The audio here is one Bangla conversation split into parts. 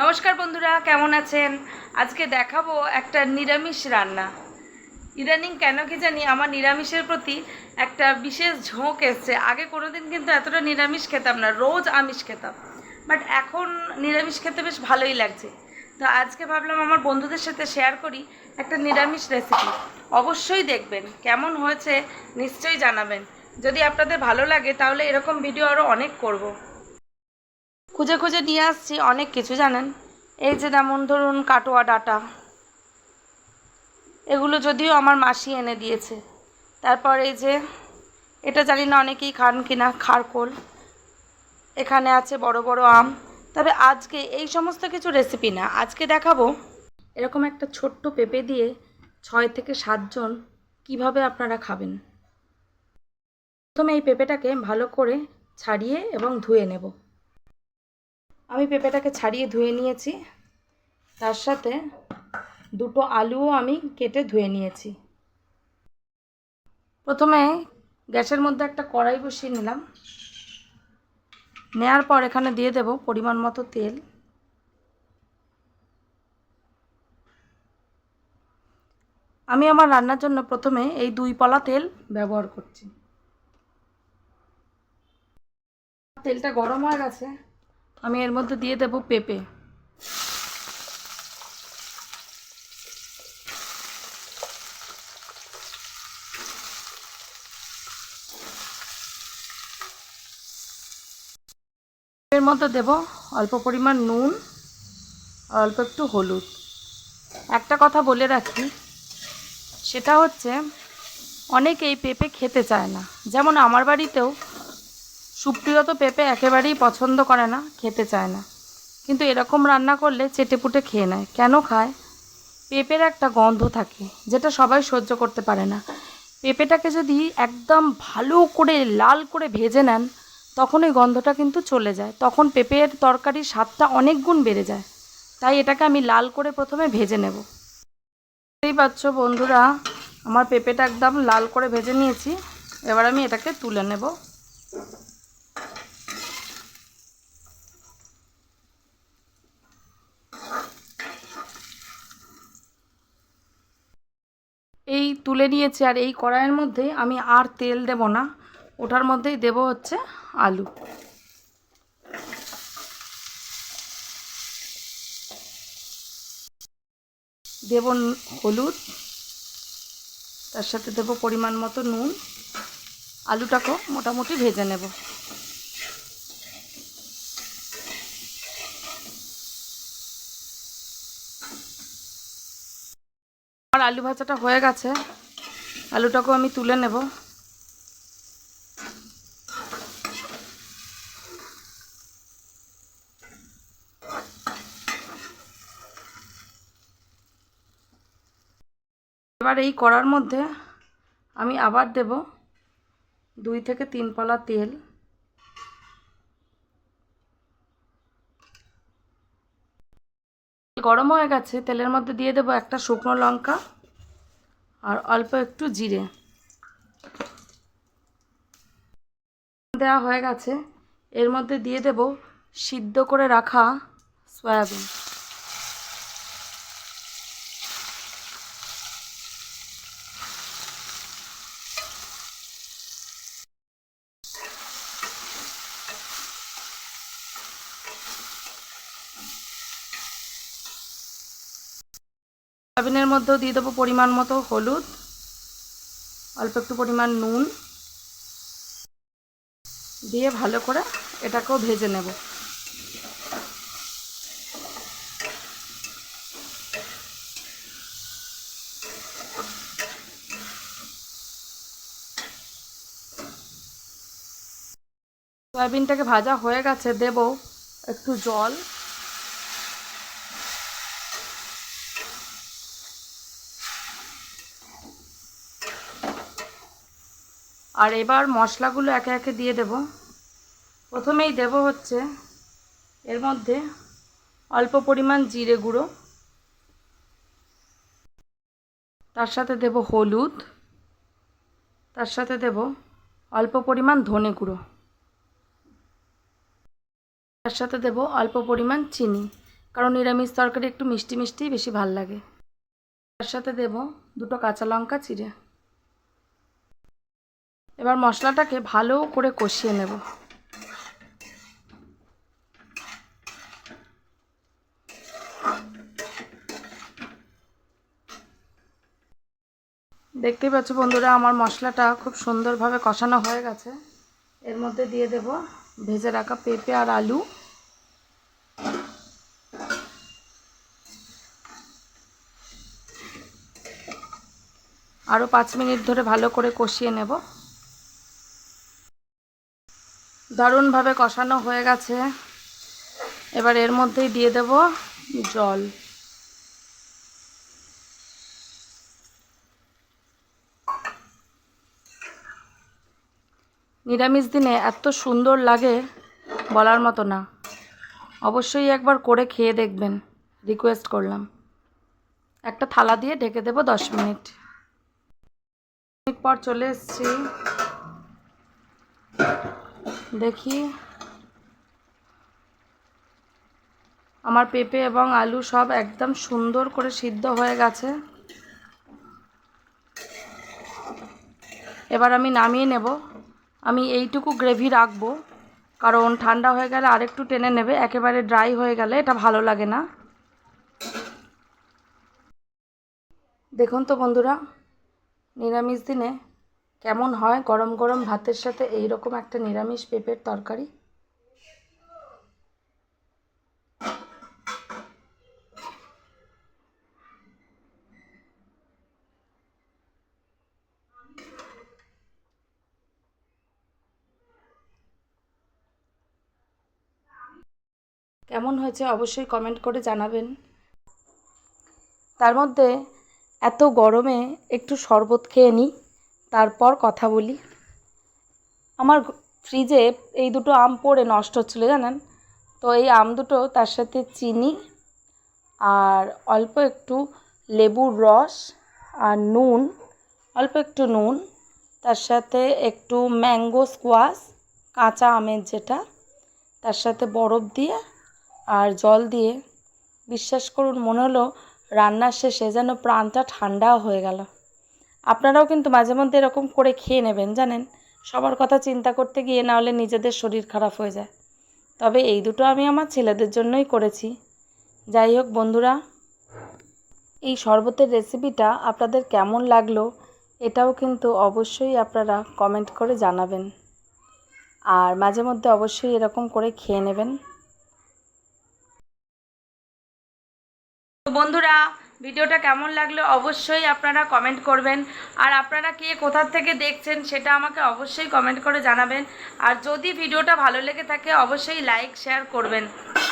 নমস্কার বন্ধুরা, কেমন আছেন? আজকে দেখাবো একটা নিরামিষ রান্না। ইদানিং কেন কি জানি আমার নিরামিষের প্রতি একটা বিশেষ ঝোঁক এসছে। আগে কোনোদিন কিন্তু এতটা নিরামিষ খেতাম না, রোজ আমিষ খেতাম। বাট এখন নিরামিষ খেতে বেশ ভালোই লাগছে। তো আজকে ভাবলাম আমার বন্ধুদের সাথে শেয়ার করি একটা নিরামিষ রেসিপি। অবশ্যই দেখবেন, কেমন হয়েছে নিশ্চয়ই জানাবেন। যদি আপনাদের ভালো লাগে তাহলে এরকম ভিডিও আরও অনেক করব। খুঁজে খুঁজে নিয়ে আসছি অনেক কিছু, জানেন? এই যে যেমন ধরুন কাটোয়া ডাটা। এগুলো যদিও আমার মাসি এনে দিয়েছে। তারপর এই যে, এটা জানি না অনেকেই খান কিনা, খারকোল। এখানে আছে বড় বড় আম। তবে আজকে এই সমস্ত কিছু রেসিপি না, আজকে দেখাবো এরকম একটা ছোট্ট পেঁপে দিয়ে ছয় থেকে সাতজন কীভাবে আপনারা খাবেন। প্রথমে এই পেঁপেটাকে ভালো করে ছাড়িয়ে এবং ধুয়ে নেব। আমি পেঁপেটাকে ছাড়িয়ে ধুয়ে নিয়েছি। তার সাথে দুটো আলুও আমি কেটে ধুয়ে নিয়েছি। প্রথমে গ্যাসের মধ্যে একটা কড়াই বসিয়ে নিলাম। নেয়ার পর এখানে দিয়ে দেব পরিমাণ মতো তেল। আমি আমার রান্নার জন্য প্রথমে এই দুই পলা তেল ব্যবহার করছি। তেলটা গরম হয়ে গেছে। আমি এর মধ্যে দিয়ে দেব পেঁপে। এর মধ্যে দেব অল্প পরিমাণ নুন, অল্প একটু হলুদ। একটা কথা বলে রাখি, সেটা হচ্ছে অনেকেই পেঁপে খেতে চায় না। যেমন আমার বাড়িতেও সুপ্রিয় তো পেঁপে একেবারেই পছন্দ করে না, খেতে চায় না। কিন্তু এরকম রান্না করলে চেটেপুটে খেয়ে নেয়। কেন খায়? পেঁপের একটা গন্ধ থাকে, যেটা সবাই সহ্য করতে পারে না। পেঁপেটাকে যদি একদম ভালো করে, লাল করে ভেজে নেন, তখন ওই গন্ধটা কিন্তু চলে যায়। তখন পেঁপের তরকারির স্বাদটা অনেক গুণ বেড়ে যায়। তাই এটাকে আমি লাল করে প্রথমে ভেজে নেব। বুঝতেই পারছ বন্ধুরা, আমার পেঁপেটা একদম লাল করে ভেজে নিয়েছি। এবার আমি এটাকে তুলে নেব এই তুলে নিয়েছি আর এই কড়াইয়ের মধ্যে আমি আর তেল দেব না, ওটার মধ্যেই দেব হচ্ছে আলু। দেব হলুদ, তার সাথে দেব পরিমাণ মতো নুন, আলুটাকেও মোটামুটি ভেজে নেব। আমার আলু ভাজাটা হয়ে গেছে। আলুটাকেও আমি তুলে নেব। এবার এই কড়ার মধ্যে আমি আবার দেব দুই থেকে তিন পলা তেল। গরম হয়ে গেছে, তেলের মধ্যে দিয়ে দেবো একটা শুকনো লঙ্কা। আর অল্প একটু জিরে। দেওয়া হয়ে গেছে। এর মধ্যে দিয়ে দেব সিদ্ধ করে রাখা সয়াবিন। সয়াবিনের মধ্যেও দিয়ে দেবো পরিমাণ মতো হলুদ, অল্প একটু পরিমাণ নুন দিয়ে ভালো করে এটাকেও ভেজে নেব। সয়াবিনটাকে ভাজা হয়ে গেছে, দেব একটু জল। আর এবার মশলাগুলো একে একে দিয়ে দেব। প্রথমেই দেব হচ্ছে এর মধ্যে অল্প পরিমাণ জিরে গুঁড়ো। তার সাথে দেব হলুদ। তার সাথে দেব অল্প পরিমাণ ধনে গুঁড়ো। তার সাথে দেব অল্প পরিমাণ চিনি, কারণ নিরামিষ তরকারি একটু মিষ্টি মিষ্টি বেশি ভালো লাগে। তার সাথে দেব দুটো কাঁচা লঙ্কা চিড়ে এবার মশলাটাকে ভালো করে কষিয়ে নেব। দেখতেই পাচ্ছ বন্ধুরা, আমার মশলাটা খুব সুন্দরভাবে কষানো হয়ে গেছে। এর মধ্যে দিয়ে দেব ভেজে রাখা পেঁপে আর আলু। আরও পাঁচ মিনিট ধরে ভালো করে কষিয়ে নেব। দারুণভাবে কষানো হয়ে গেছে। এবার এর মধ্যেই দিয়ে দেব জল। নিরামিষ দিনে এত সুন্দর লাগে বলার মতো না। অবশ্যই একবার করে খেয়ে দেখবেন, রিকোয়েস্ট করলাম। একটা থালা দিয়ে ঢেকে দেবো দশ মিনিট। মিনিট পর চলে এসেছি। দেখি। আমার পেঁপে এবং আলু সব একদম সুন্দর করে সিদ্ধ হয়ে গেছে। এবার আমি নামিয়ে নেব। আমি এইটুকু গ্রেভি রাখব, কারণ ঠান্ডা হয়ে গেলে আরেকটু টেনে নেবে, একেবারে ড্রাই হয়ে গেলে এটা ভালো লাগে না। দেখুন তো বন্ধুরা, নিরামিষ দিনে কেমন হয় গরম গরম ভাতের সাথে এই রকম একটা নিরামিষ পেঁপের তরকারি? কেমন হয়েছে অবশ্যই কমেন্ট করে জানাবেন। তার মধ্যে এত গরমে একটু শরবত খেয়ে নিই তারপর কথা বলি। আমার ফ্রিজে এই দুটো আম পড়ে নষ্ট হচ্ছিল জানেন? তো এই আম দুটো তার সাথে চিনি আর অল্প একটু লেবুর রস আর নুন, অল্প একটু নুন, তার সাথে একটু ম্যাঙ্গো স্কোয়াশ, কাঁচা আমের যেটা, তার সাথে বরফ দিয়ে আর জল দিয়ে। বিশ্বাস করুন, মনে হলো রান্নার শেষে যেন প্রাণটা ঠান্ডা হয়ে গেল। আপনারাও কিন্তু মাঝে মধ্যে এরকম করে খেয়ে নেবেন, জানেন? সবার কথা চিন্তা করতে গিয়ে না হলে নিজেদের শরীর খারাপ হয়ে যায়। তবে এই দুটো আমি আমার ছেলেদের জন্যই করেছি। যাই হোক বন্ধুরা, এই শরবতের রেসিপিটা আপনাদের কেমন লাগল এটাও কিন্তু অবশ্যই আপনারা কমেন্ট করে জানাবেন। আর মাঝে মধ্যে অবশ্যই এরকম করে খেয়ে নেবেন। বন্ধুরা ভিডিওটা কেমন লাগল অবশ্যই আপনারা কমেন্ট করবেন। আর আপনারা কে কোথা থেকে দেখছেন সেটা আমাকে অবশ্যই কমেন্ট করে জানাবেন। আর যদি ভিডিওটা ভালো লেগে থাকে অবশ্যই লাইক শেয়ার করবেন।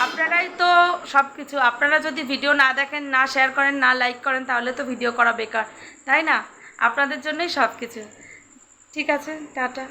আপনারাই তো সব কিছু আপনারা যদি ভিডিও না দেখেন, না শেয়ার করেন, না লাইক করেন, তাহলে তো ভিডিও করা বেকার। তাই না? আপনাদের জন্যই সব কিছু ঠিক আছে? টাটা।